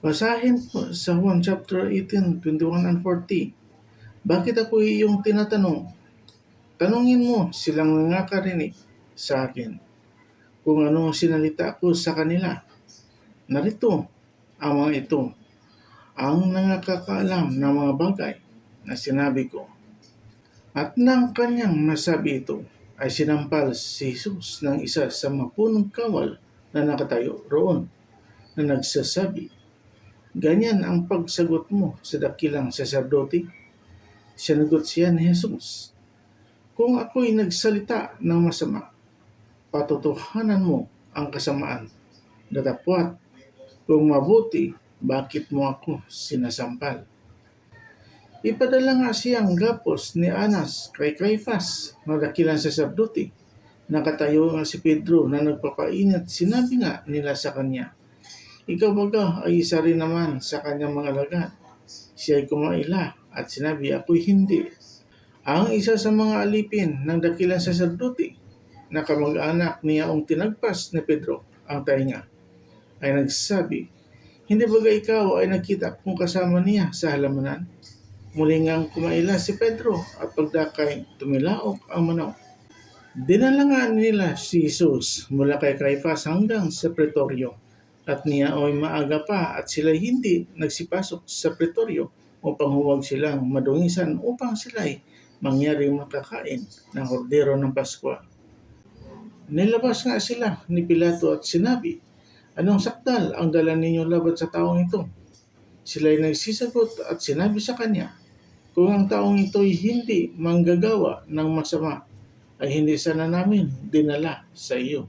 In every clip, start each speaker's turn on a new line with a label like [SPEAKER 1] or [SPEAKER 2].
[SPEAKER 1] Basahin po sa Juan chapter 18, 21 and 40. Bakit ako iyong tinatanong? Tanungin mo silang nangakarinig sa akin kung ano sinalita ko sa kanila. Narito ang mga ito, ang nangakakaalam ng mga bagay na sinabi ko. At nang kanyang nasabi ito, ay sinampal si Jesus ng isa sa mapunong kawal na nakatayo roon na nagsasabi, Ganyan ang pagsagot mo sa dakilang saserdote. Sinagot siya ni Jesus, Kung ako'y nagsalita ng masama, patotohanan mo ang kasamaan. Datapwat, kung mabuti, bakit mo ako sinasampal? Ipadala nga siyang gapos ni Anas kay Caifas na dakilang saserdote. Nakatayo nga si Pedro na nagpapainit. Sinabi nga nila sa kanya, Ikaw baga ay isa rin naman sa kanyang mga lagad. Siya ay kumaila at sinabi, Ako'y hindi. Ang isa sa mga alipin ng dakilang saserdote na kamag-anak niya ang tinagpas ni Pedro, ang tainga, ay nagsabi, Hindi baga ikaw ay nakita kung kasama niya sa halamanan? Muli ngang kumaila si Pedro at pagdakay tumilaok ang manok. Dinala nga nila si Jesus mula kay Caifas hanggang sa pretoryo at niya ay maaga pa at sila hindi nagsipasok sa pretoryo upang huwag silang madungisan upang sila'y mangyari makakain ng hordero ng Pasko. Nilabas nga sila ni Pilato at sinabi, Anong sakdal ang dala ninyo laban sa taong ito? Sila'y nagsisagot at sinabi sa kanya, kung ang taong ito'y hindi manggagawa ng masama, ay hindi sana namin dinala sa iyo.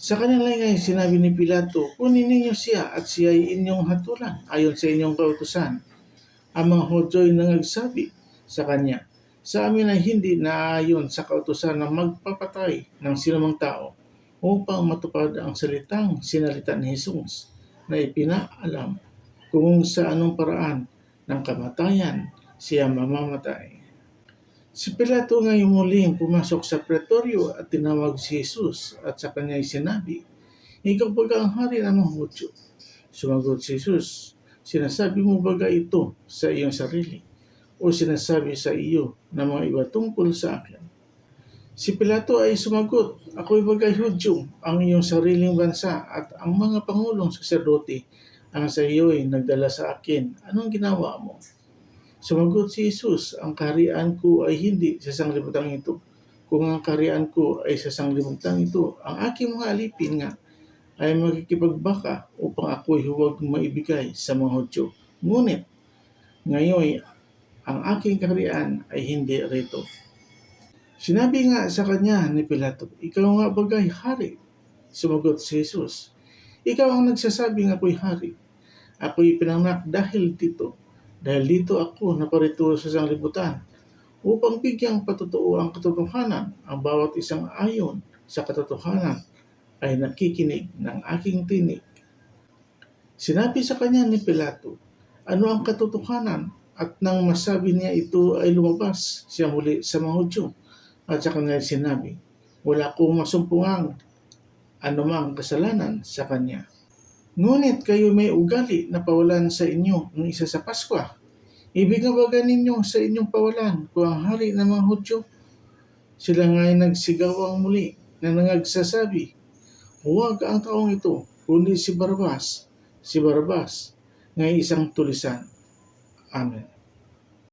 [SPEAKER 1] Sa kanila ngay sinabi ni Pilato, kunin ninyo siya at siya ay inyong hatulan ayon sa inyong kautusan. Ang mga Hudyo ay nangagsabi sa kanya, sa amin ay hindi naayon sa kautusan na magpapatay ng sinumang tao upang matupad ang salitang sinalita ni Jesus na ipinaalam kung sa anong paraan ng kamatayan siya mamamatay. Si Pilato ngayon muling pumasok sa pretoryo at tinawag si Jesus at sa kanya ay sinabi, Ikaw baga ang hari ng mga Hudyo? Sumagot si Jesus, Sinasabi mo baga ito sa iyong sarili o sinasabi sa iyo ng mga iba tungkol sa akin? Si Pilato ay sumagot, Ako'y bagay Hudyo, ang iyong sariling bansa at ang mga pangulong saserdote ang sa iyo ay nagdala sa akin. Anong ginawa mo? Sumagot si Jesus, ang kaharian ko ay hindi sa sanglibutan ito. Kung ang kaharian ko ay sa sanglibutan ito, ang aking mga alipin nga ay magkikipagbaka upang ako'y huwag maibigay sa mga Hudyo. Ngunit, ngayon ang aking kaharian ay hindi rito. Sinabi nga sa kanya ni Pilato, Ikaw nga bagay hari. Sumagot si Jesus, Ikaw ang nagsasabing ako'y hari. Ako'y pinanganak dahil dito dahil dito ako naparito sa sanglibutan upang bigyang patotoo ang katotohanan ang bawat isang ayon sa katotohanan ay nakikinig ng aking tinig. Sinabi sa kanya ni Pilato, ano ang katotohanan at nang masabi niya ito ay lumabas siya muli sa mga Hudyo at sa kanya sinabi, wala kong masumpungang anumang kasalanan sa kanya. Ngunit kayo may ugali na pawalan sa inyo ng isa sa Pasko. Ibig nga baga ninyo sa inyong pawalan kung ang hari ng mga Hudyo. Sila nga ay nagsigawang muli na nangagsasabi, Huwag ang taong ito, kundi si Barabas, si Barabas, ngay isang tulisan. Amen.